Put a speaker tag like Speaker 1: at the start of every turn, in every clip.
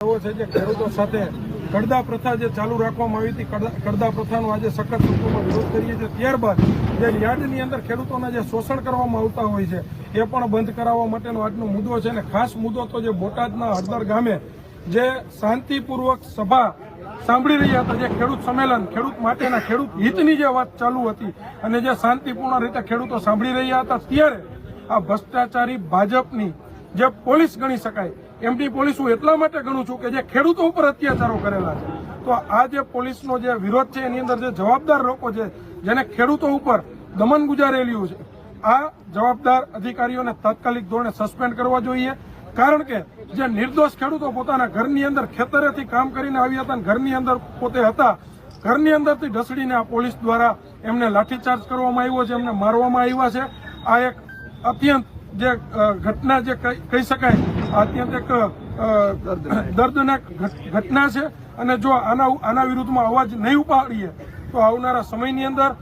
Speaker 1: એવો છે કે ખેડૂતો સાથે કડદા પ્રથા જે ચાલુ રાખવામાં આવી હતી કડદા- પ્રથાનો આજે સખત શબ્દોમાં વિરોધ કરીએ છીએ. ત્યારબાદ જે યાર્ડની અંદર ખેડૂતોના જે શોષણ કરવામાં આવતા હોય છે, એ પણ બંધ કરાવવા માટેનો આજનો મુદ્દો છે અને ખાસ મુદ્દો તો જે બોટાદના હળદર ગામે જે શાંતિપૂર્વક સભા સાંભળી રહ્યા હતા, જે ખેડૂત સંમેલન, ખેડૂત માટેના ખેડૂત હિતની જે વાત ચાલુ હતી અને જે શાંતિપૂર્ણ રીતે ખેડૂતો સાંભળી રહ્યા હતા, ત્યારે આ ભ્રષ્ટાચારી ભાજપની જે પોલીસ ગણી શકાય એમની પોલીસ હું એટલા માટે ગણું છું કે જે ખેડૂતો ઉપર અત્યાચારો કરેલા છે. તો આ જે પોલીસનો જે વિરોધ છે, એની અંદર જે જવાબદાર લોકો છે, જેને ખેડૂતો ઉપર દમન ગુજારેલું છે, આ જવાબદાર અધિકારીઓને તાત્કાલિક ધોરણે સસ્પેન્ડ કરવા જોઈએ. કારણ કે જે નિર્દોષ ખેડૂતો પોતાના ઘરની અંદર ખેતરેથી કામ કરીને આવ્યા હતા ઘરની અંદર પોતે હતા, ઘરની અંદરથી ઢસડીને આ પોલીસ દ્વારા એમને લાઠીચાર્જ કરવામાં આવ્યો છે, એમને મારવામાં આવ્યા છે. આ એક અત્યંત જે ઘટના જે કહી શકાય અત્યંત એક દર્દનાક ઘટના છે. અને જો આના આના વિરુદ્ધમાં અવાજ નહીં ઉપાડીએ, તો આવનારા સમયની અંદર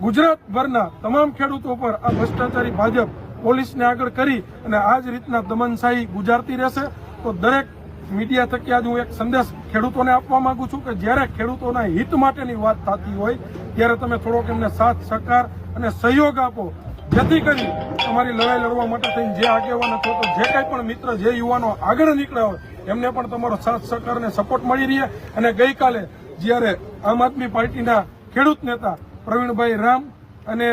Speaker 1: ગુજરાતભરના તમામ ખેડૂતો પર આ ભ્રષ્ટાચારી ભાજપ પોલીસને આગળ કરી અને આ જ રીતના દમનશાહી ગુજારતી રહેશે. તો દરેક મીડિયા થકી આજે હું એક સંદેશ ખેડૂતોને આપવા માંગુ છું કે જ્યારે ખેડૂતોના હિત માટેની વાત થતી હોય, ત્યારે તમે થોડોક એમને સાથ સહકાર અને સહયોગ આપો. જેથી કરી તમારી લડાઈ લડવા માટે થઈને જે આગેવાન અથવા તો જે કાંઈ પણ મિત્ર, જે યુવાનો આગળ નીકળ્યા હોય, એમને પણ તમારો સાથ, સહકાર અને સપોર્ટ મળી રહે. અને ગઈકાલે જ્યારે આમ આદમી પાર્ટીના ખેડૂત નેતા પ્રવીણભાઈ રામ અને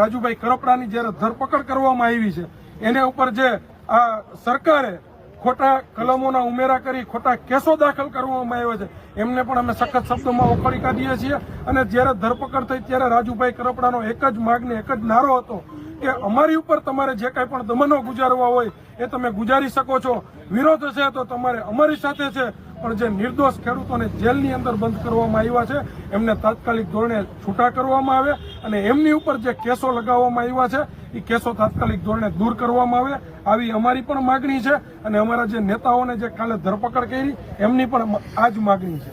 Speaker 1: રાજુભાઈ કરપડાની જ્યારે ધરપકડ કરવામાં આવી છે, એને ઉપર જે આ સરકારે ખોટા કલમોના ઉમેરા કરી, ખોટા કેસો દાખલ કરવામાં આવ્યા છે. એમને પણ અમે સખત શબ્દોમાં ઓખડી કાઢીએ છીએ. અને જ્યારે ધરપકડ થઈ ત્યારે રાજુભાઈ કરપડાનો એક જ માગને એક જ નારો હતો કે અમારી ઉપર તમારે જે કાંઈ પણ દમનો ગુજારવા હોય એ તમે ગુજારી શકો છો. વિરોધ છે તો તમારે અમારી સાથે છે. પણ જે નિર્દોષ ખેડૂતોને જેલની અંદર બંધ કરવામાં આવ્યા છે, એમને તાત્કાલિક ધોરણે છૂટા કરવામાં આવે અને એમની ઉપર જે કેસો લગાવવામાં આવ્યા છે એ કેસો તાત્કાલિક ધોરણે દૂર કરવામાં આવે. આવી અમારી પણ માગણી છે અને અમારા જે નેતાઓને જે કાલે ધરપકડ કરી, એમની પણ આ માગણી છે.